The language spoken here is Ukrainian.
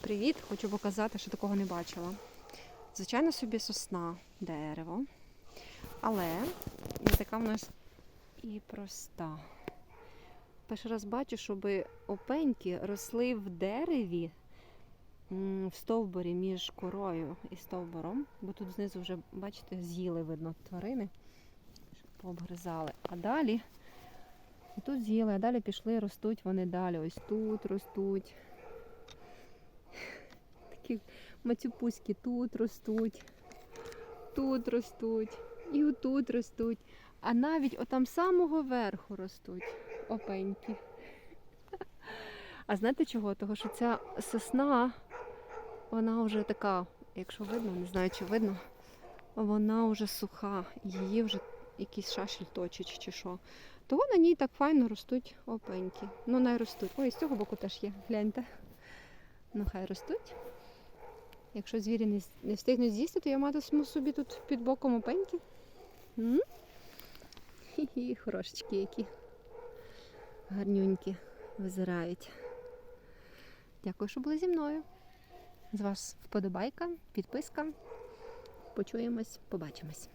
Привіт! Хочу показати, що такого не бачила. Звичайно собі сосна, дерево, але не така в нас і проста. Перший раз бачу, щоб опеньки росли в дереві в стовбурі між корою і стовбуром, бо тут знизу вже, бачите, з'їли видно тварини, пообгризали. А далі і тут з'їли, а далі пішли, ростуть вони далі. Ось тут ростуть. Мацюпуськи тут ростуть, тут ростуть, і отут ростуть. А навіть отам самого верху ростуть опеньки. А знаєте чого? Того, що ця сосна, вона вже така, якщо видно, не знаю, чи видно, вона вже суха, її вже якийсь шашель точить чи що. Того на ній так файно ростуть опеньки. Ну, не ростуть. Ой, з цього боку теж є, гляньте. Ну, хай ростуть. Якщо звірі не, не встигнуть з'їсти, то я матиму собі тут під боком опеньки. Хі-хі, хорошечки які. Гарнюнькі визирають. Дякую, що були зі мною. З вас вподобайка, підписка. Почуємось, побачимось.